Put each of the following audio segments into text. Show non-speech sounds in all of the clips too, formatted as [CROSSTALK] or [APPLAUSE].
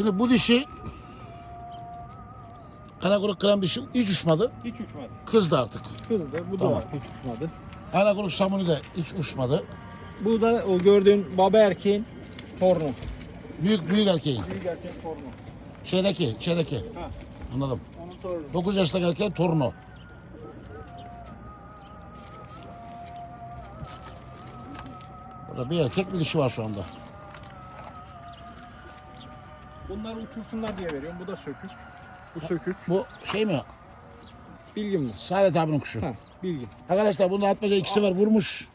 Şimdi bu dişi Anakoruk krem dişi hiç uçmadı. Hiç uçmadı. Kızdı artık. Kızdı. Bu Tamam. da hiç uçmadı. Anakoruk samuni de hiç uçmadı. Bu da o gördüğün baba erkeğin torunu. Büyük büyük erkeğin. Büyük erkek torunu. Şeydeki, şeydeki. Ha. Anladım. Onun torunu. 9 yaşındaki erkeğin torunu. Burada bir erkek bir dişi var şu anda. Bunları uçursunlar diye veriyorum. Bu da sökük. Bu sökük. Bu şey mi? Bilgim mi? Saadet abinin kuşu. Ha, bilgim. Arkadaşlar bunda atmaca ikisi var vurmuş.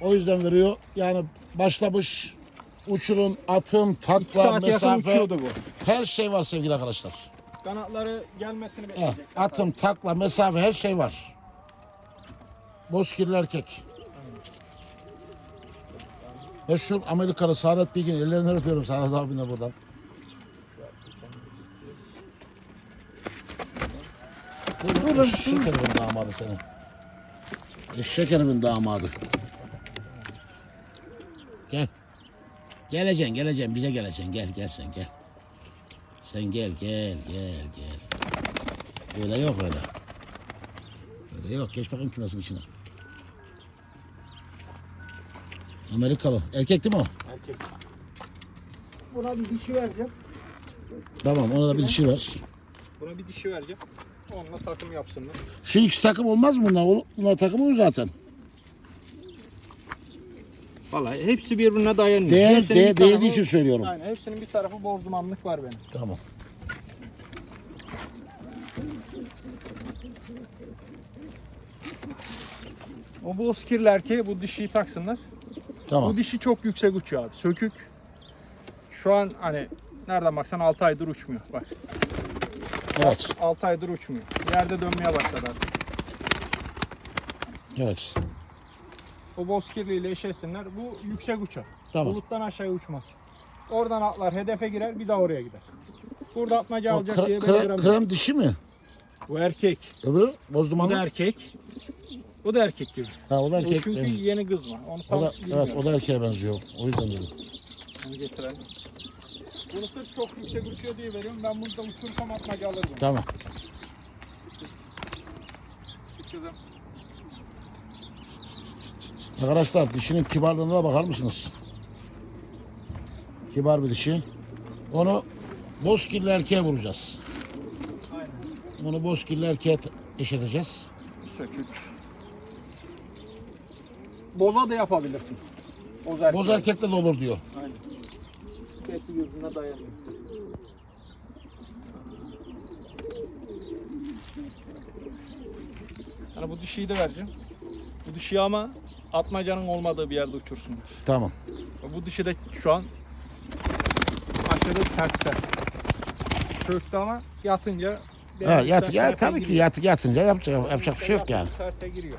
O yüzden veriyor. Yani başlamış. Uçurun, atım, İki takla, saat yakın mesafe. uçuyordu bu. Her şey var sevgili arkadaşlar. Kanatları gelmesini Evet, bekleyecek. atım, takla, mesafe her şey var. Bozkirli erkek. Meşhur Amerikalı Saadet Bilgin. Ellerinden öpüyorum Saadet abine buradan. Durun, Şekerimin damadı senin. E, şekerimin damadı. Gel. Geleceksin, geleceksin. Bize geleceksin. Gel, gel sen gel. Sen gel, gel, gel, gel. Öyle yok öyle. Öyle yok. Geç bakayım kümesin içine. Amerikalı. Erkek değil mi o? Erkek. Buna bir dişi vereceğim. Tamam ona da bir dişi var. Buna bir dişi vereceğim. Onunla takım yapsınlar. Şu ikisi takım olmaz mı bunlar? Bunlar takım olur zaten. Vallahi hepsi birbirine dayanıyor. Değer, Hepsinin değer, bir tarafı- değdiği için söylüyorum. Aynen hepsinin bir tarafı boz dumanlık var benim. Tamam. O boz kirli erkeğe bu dişiyi taksınlar. Tamam. Bu dişi çok yüksek uçuyor abi. Sökük. Şu an hani nereden baksan 6 aydır uçmuyor. Bak Evet. 6 aydır uçmuyor. Yerde dönmeye başladı artık. Evet. O boz kirliyle eşleşsinler. Bu yüksek uçar. Tamam. Buluttan aşağıya uçmaz. Oradan atlar hedefe girer bir daha oraya gider. Burada atmaca O alacak kre- diye kre- krem dişi mi? Bu erkek. Öbürü boz Bu da erkek. O da erkek gibi. Ha o da O erkek. çünkü benim. yeni kız var. Onu tam O da, bilmiyorum. evet o da erkeğe benziyor. O yüzden dedim. Onu getirelim. Bunu sırf çok yüksek uçuyor diye veriyorum. Ben bunu da uçursam atmaca alırım. Tamam. Kızım. Arkadaşlar dişinin kibarlığına bakar mısınız? Kibar bir dişi. Onu bozkirli erkeğe vuracağız. Aynen. Bunu bozkirli erkeğe eşiteceğiz. Sökük. Boza da yapabilirsin. Boz erkek. Boz erkekle de olur diyor. Yüzüne dayanıyor. Hani bu dişiyi de vereceğim. Bu dişiyi ama atmacanın olmadığı bir yerde uçursunlar. Tamam. Bu dişi de şu an aşırı sertte. Söktü ama yatınca Ha, yat, ya, tabii ki yat, yatınca yapacak, yapacak bir şey yok yani. Serte giriyor.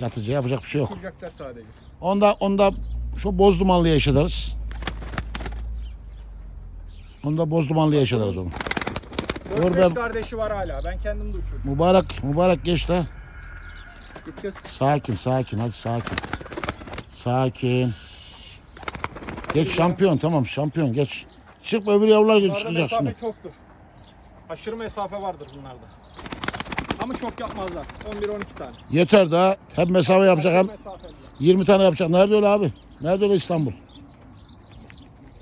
Yatınca yapacak bir şey yok. Uçuracaklar sadece. Onda onda şu boz dumanlıya yaşadarız. Onda boz dumanlıya yaşadarız onu. Dur 4-5 be. kardeşi var hala. Ben kendim de uçururum. Mübarek, mübarek geç de. Git kız. Sakin, sakin, hadi sakin. Sakin. Geç şampiyon, tamam şampiyon geç. Çık öbür yavrular gibi Bunlarda çıkacak mesafe şimdi. çoktur. Aşırı mesafe vardır bunlarda. Ama çok yapmazlar. 11-12 tane. Yeter daha. Hem mesafe yapacak hem mesafeli. 20 tane yapacak. Nerede öyle abi? Nerede öyle İstanbul?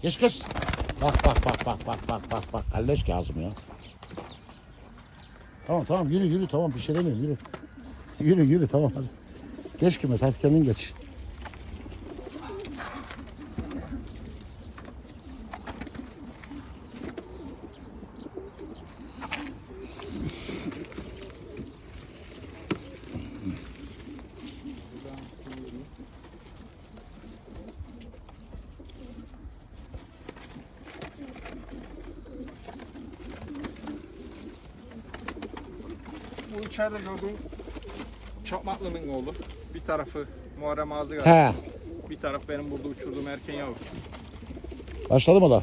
Geç kız. Bak bak bak bak bak bak bak bak. Kalleş Kazım ya. Tamam tamam yürü yürü tamam bir şey demiyorum yürü. Yürü yürü tamam hadi. Geç kümes hadi kendin geç. İçeride gördüğün Çapmaklı'nın oğlu. Bir tarafı Muharrem Ağzı He. Bir taraf benim burada uçurduğum erken yavru. Başladı mı da?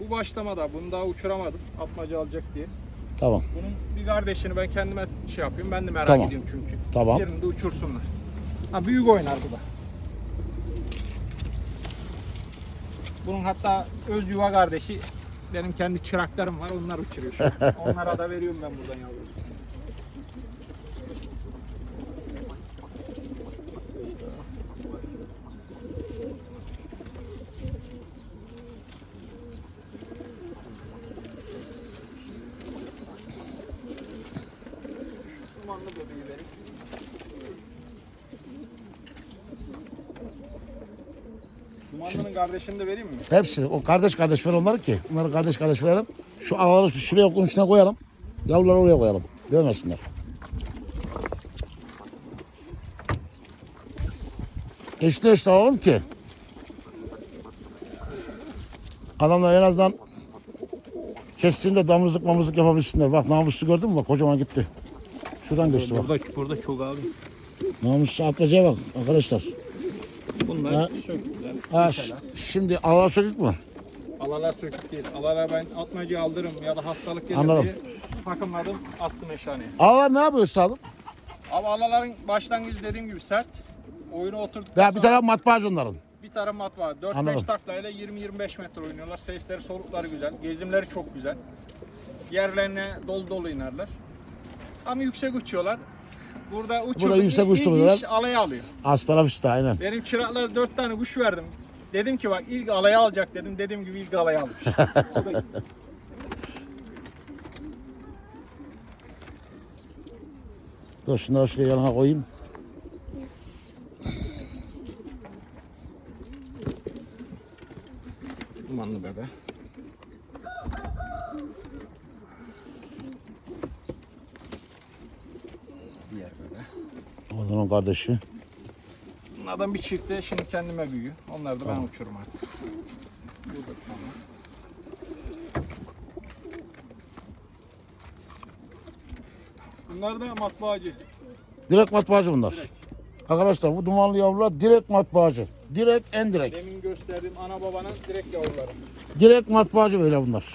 Bu başlamada. Bunu daha uçuramadım. Atmaca alacak diye. Tamam. Bunun bir kardeşini ben kendime şey yapıyorum. Ben de merak Tamam. ediyorum çünkü. Tamam. Yerini de uçursunlar. Ha büyük oynar bu da. Bunun hatta öz yuva kardeşi benim kendi çıraklarım var onlar uçuruyor şu an. [LAUGHS] Onlara da veriyorum ben buradan yavrum. Dumanlı bebeği vereyim. Dumanlının kardeşini de vereyim mi? Hepsi o kardeş kardeş ver onları ki. Onları kardeş kardeş verelim. Şu ağları şuraya okun içine koyalım. Yavruları oraya koyalım. Dövmesinler. Eşli eşli alalım ki. Adamlar en azından kestiğinde damızlık mamızlık yapabilsinler. Bak namuslu gördün mü? Bak kocaman gitti. Şuradan geçti bak. Burada, burada çok abi. Namuslu atlacaya bak arkadaşlar. Bunlar Ha. Ha, Mesela. şimdi ağlar sökük mü? Alalar sökük değil. Alalar ben atmacı aldırım ya da hastalık gelir Anladım. diye takımladım attım eşhaneye. Ağlar ne yapıyor üstadım? Ama alaların başlangıcı dediğim gibi sert. Oyunu oturduktan Ya bir taraf matbaacı onların. bir taraf mat var. 4-5 Anladım. taklayla 20-25 metre oynuyorlar. Sesleri solukları güzel. Gezimleri çok güzel. Yerlerine dolu dolu inerler. Ama yüksek uçuyorlar. Burada uçurdu. yüksek ilk uçturdular. iş alaya alıyor. Az taraf işte aynen. Benim çıraklara 4 tane kuş verdim. Dedim ki bak ilk alaya alacak dedim. Dediğim gibi ilk alaya almış. [LAUGHS] O da- Dur şunları şuraya yanına koyayım. Dumanlı bebe. Diğer bebe. O zaman kardeşi. Bunlardan bir çifte şimdi kendime büyüyor. Onları da ben uçurum artık. Burada tamam. Bunlar da matbaacı. Direkt matbaacı bunlar. Arkadaşlar bu dumanlı yavrular direkt matbaacı. Direkt en direkt. Demin gösterdiğim ana babanın direkt yavruları. Direkt matbaacı böyle bunlar.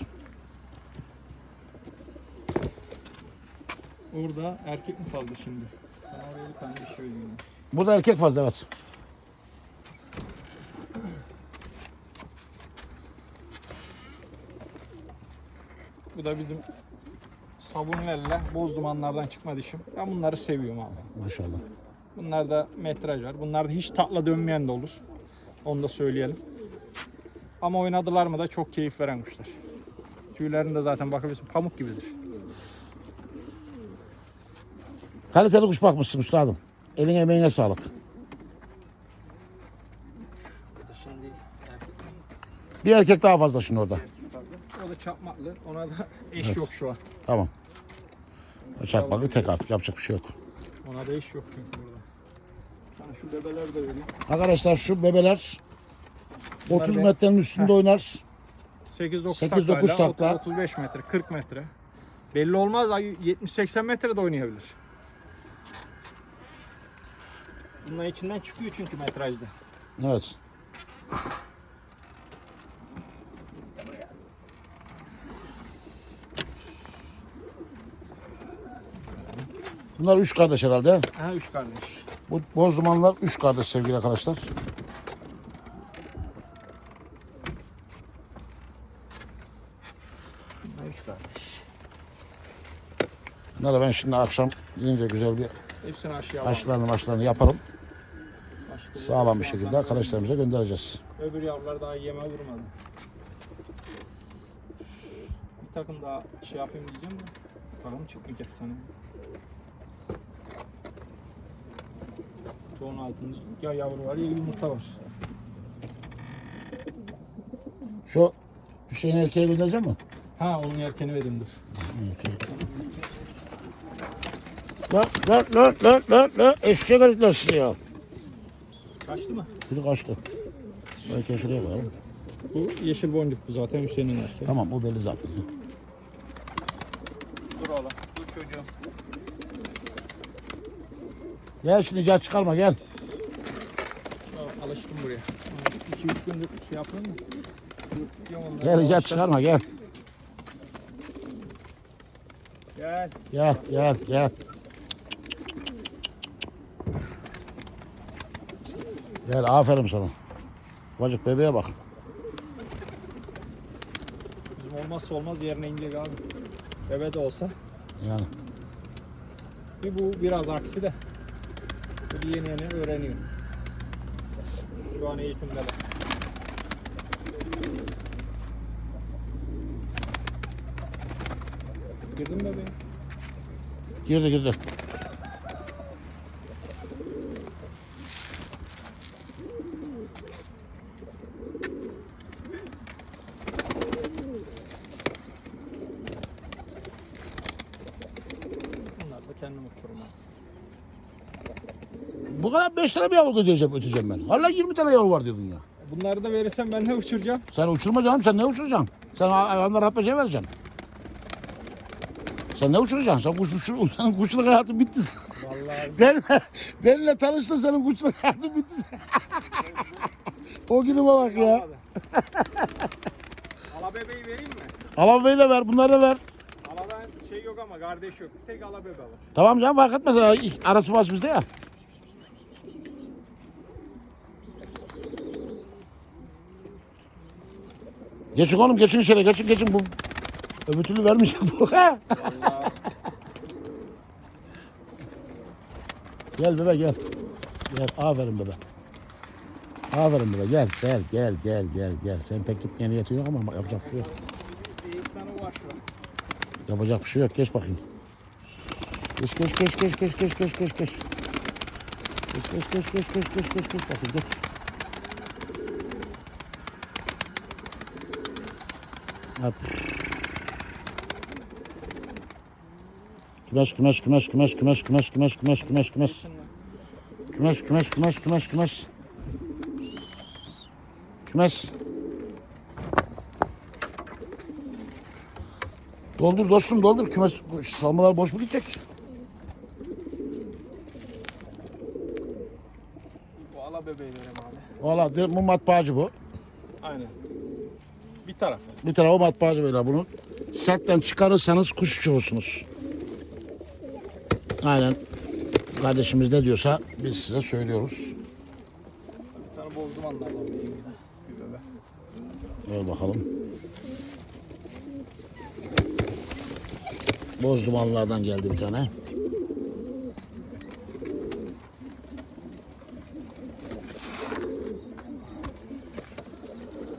Orada erkek mi kaldı şimdi? Oraya bir tane. Burada erkek fazla evet. Bu da bizim sabunlarla boz dumanlardan çıkma dişim. Ben bunları seviyorum abi. Maşallah. Bunlar da metraj var. Bunlarda hiç takla dönmeyen de olur. Onu da söyleyelim. Ama oynadılar mı da çok keyif veren kuşlar. Tüylerinde zaten bakabilirsin pamuk gibidir. Kaliteli kuş bakmışsın üstadım. Eline emeğine sağlık. Bir erkek daha fazla şimdi orada. O da çapmaklı. Ona da [LAUGHS] eş Evet. yok şu an. Tamam. O çakmaklı tek artık yapacak bir şey yok. Ona da eş yok çünkü burada. Sana şu bebeler de vereyim. Arkadaşlar şu bebeler 30 ben- metrenin üstünde oynar. 8-9 8-9 taklayla takla. 35 metre, 40 metre. Belli olmaz. ay 70-80 metre de oynayabilir. Bunlar içinden çıkıyor çünkü metrajda. Evet. Bunlar üç kardeş herhalde. Ha üç kardeş. Bu boz dumanlar üç kardeş sevgili arkadaşlar. Üç kardeş. Bunları ben şimdi akşam gidince güzel bir Hepsini alalım. aşılarını maçlarını yaparım. Sağlam bir şekilde arkadaşlarımıza göndereceğiz. Öbür yavrular daha yeme vurmadı. Bir takım daha şey yapayım diyeceğim de. Bakalım çıkmayacak sana. Çoğunun altında ya yavru var ya yumurta var. Şu Hüseyin erkeğe göndereceğim mi? Ha onun erkeni vereyim dur. Lan lan lan lan lan lan eşek herifler sizi ya. Kaçtı mı? Biri kaçtı. Belki şuraya koyalım. Bu yeşil boncuk bu zaten Hüseyin'in erkeği. Tamam o belli zaten. Dur oğlum. Dur çocuğum. Gel şimdi gel çıkarma gel. Alıştım buraya. 2-3 gündür şey yapıyorum mu? Gel gel çıkarma gel. Gel. Gel gel gel. Gel aferin sana. Bacık bebeğe bak. Bizim olmazsa olmaz yerine inecek abi. Bebe de olsa. Yani. Bir bu biraz aksi de. Bu bir yeni yeni öğreniyor. Şu an eğitimde de. Girdin bebeğim? Girdi girdi. Bunlar da kendim uçurum abi. Bu kadar 5 tane bir yavru götüreceğim, öteceğim ben. Hala 20 tane yavru var diyordun ya. Bunları da verirsem ben ne uçuracağım? Sen uçurma canım, sen ne uçuracaksın? Sen hayvanlara rahat bir şey vereceksin. Sen ne uçuracaksın? Sen kuş, uçur, [LAUGHS] sen kuşluk hayatın bitti. Vallahi [LAUGHS] benle, benle tanıştın senin kuşluk hayatın bitti. [LAUGHS] o günüme bak ya. Olmadı. Ala bebeği vereyim mi? Alabeyi de ver, bunları da ver. Alada şey yok ama kardeş yok. Tek ala bebe var. Tamam canım fark etmez. Arası bas bizde ya. Geçin oğlum geçin içeri geçin geçin bu öbür türlü vermeyecek bu. Gel bebe gel. Gel aferin bebe. Aferin bebe gel gel gel gel gel gel. Sen pek gitmeye niyetin yok ama yapacak bir şey yok. Yapacak bir şey yok. Geç bakayım. Geç geç geç geç geç geç geç geç geç. Geç geç geç geç geç geç geç geç bakayım geç. Hop. Kümes kümes kümes kümes kümes kümes kümes Geçin lan. kümes kümes kümes kümes kümes kümes Doldur dostum doldur kümes salmalar boş mu gidecek? Bu ala bebeği vereyim abi. Valla bu matbaacı bu. Aynen. Bir tarafı. Bir tarafı matbaacı böyle bunu. Setten çıkarırsanız kuş uçurursunuz. Aynen. Kardeşimiz ne diyorsa biz size söylüyoruz. Bir tane bozdum anlardan. Bir bebe. Ver bakalım. Boz dumanlardan geldi bir tane.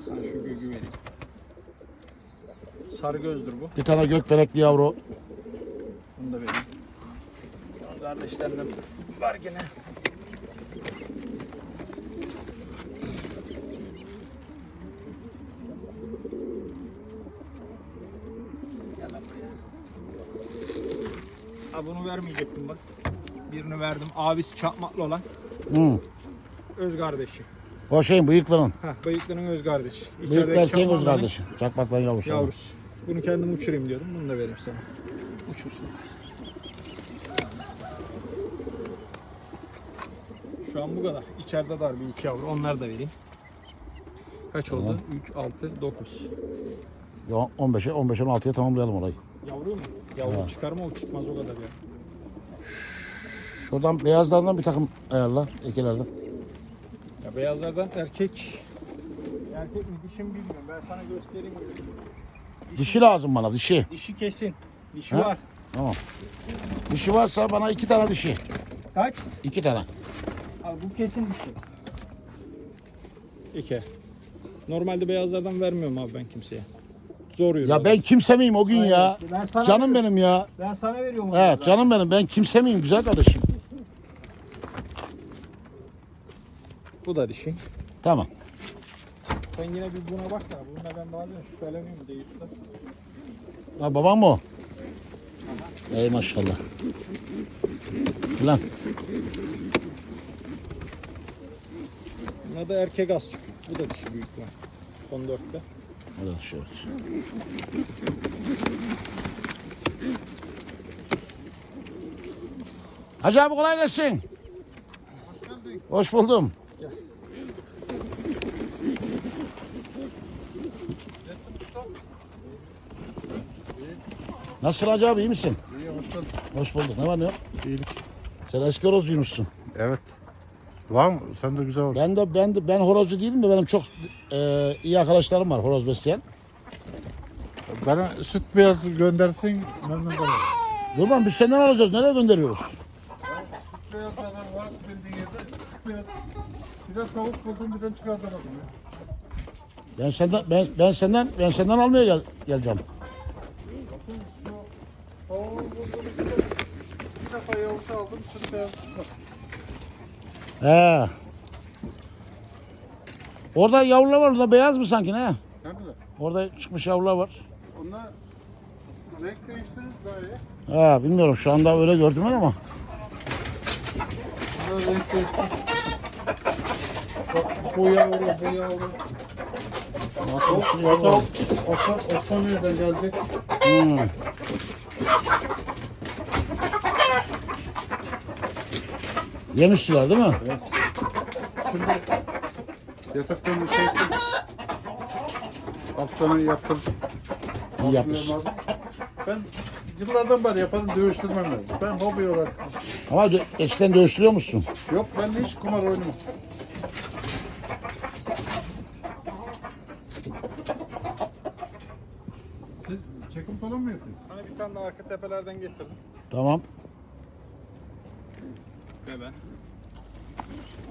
Sana şu gülgü vereyim. Sarı gözdür bu. Bir tane gökbenekli yavru. Bunu da vereyim. Kardeşlerimden var gene. Gel lan buraya. Ha bunu vermeyecektim bak. Birini verdim. Abisi çakmaklı olan Hı. öz kardeşi. O şeyin bıyıklının. Heh, bıyıklının öz kardeşi. İçerideki erkeğin öz çakmakların kardeşi. Çakmaklan yavrusu. Yavrusu. Bunu kendim uçurayım diyordum. Bunu da vereyim sana. Uçursun. Şu an bu kadar. İçeride dar bir iki yavru. Onları da vereyim. Kaç oldu? Tamam. 3, 6, 9. Ya 15'e 15'e 16'ya tamamlayalım orayı. Yavru mu? Yavru Ha. çıkar mı o çıkmaz o kadar ya. Şuradan beyazlardan bir takım ayarla ekilerden. Ya beyazlardan erkek erkek mi dişi mi bilmiyorum. Ben sana göstereyim. Dişi lazım bana dişi. Dişi kesin. Dişi Ha? var. Tamam. Dişi varsa bana iki tane dişi. Kaç? İki tane. Al bu kesin dişi. İki. Normalde beyazlardan vermiyorum abi ben kimseye. Zor yürü. Ya ben kimse miyim o gün ya? Aynen. Ben sana Canım veriyorum. benim ya. Ben sana veriyorum. Evet onu canım benim. Ben kimse miyim güzel kardeşim? Bu da dişi. Tamam. Sen yine bir buna bak da. Bunda ben bazen şüpheleniyorum değil. Ha babam mı o? Ey maşallah. Lan Buna da erkek az çıkıyor. Bu da dişi büyük ihtimal. Son dörtte. hadi şöyle. Hacı abi kolay gelsin. Hoş buldum. Nasılsın Hacı abi iyi misin? İyi hoş bulduk. Hoş bulduk. Ne var ne yok? İyilik. Sen eski horozcuymuşsun. Evet. Var mı? Sen de güzel olsun. Ben de ben de ben horozcu değilim de benim çok e, iyi arkadaşlarım var horoz besleyen. Bana süt beyazı göndersin memnun olurum. Durman biz senden alacağız. Nereye gönderiyoruz? Süt beyazlardan var bildiğin yerde. Süt beyaz. Bir de tavuk buldum birden çıkardım. Ben senden ben, ben senden ben senden almaya gel, geleceğim. He. Orada yavrular var. Orada beyaz mı sanki ne? Nerede? Orada çıkmış yavrular var. Onlar renk değişti daha He, bilmiyorum. Şu anda öyle gördüm ben ama. Onlar renk değişti. Bu yavru, bu yavru. Bak, o, o, o, o, o, o, o, Yemiştiler değil mi? Evet. Şimdi yataktan bir şey Aslanı yaptır. İyi yapmış. Ben yıllardan beri yaparım dövüştürmem lazım. Ben hobi olarak. Ama dö- eskiden dövüştürüyor musun? Yok ben hiç kumar oynamam. Siz çekim falan mı yapıyorsunuz? Hani bir tane de arka tepelerden getirdim. Tamam. Bebe.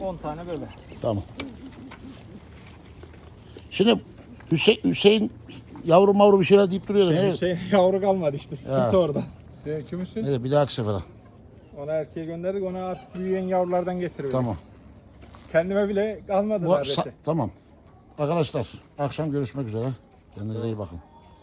10 tane bebe. Tamam. Şimdi Hüseyin, Hüseyin yavru mavru bir şeyler deyip duruyordu. Şey. Hüseyin [LAUGHS] yavru kalmadı işte. Sıkıntı ha. orada. Şey, kimsin? Evet bir dahaki sefere. Ona erkeğe gönderdik. Ona artık büyüyen yavrulardan getiriyoruz. Tamam. Kendime bile kalmadı Bu, neredeyse. Tamam. Arkadaşlar akşam görüşmek üzere. Kendinize iyi bakın.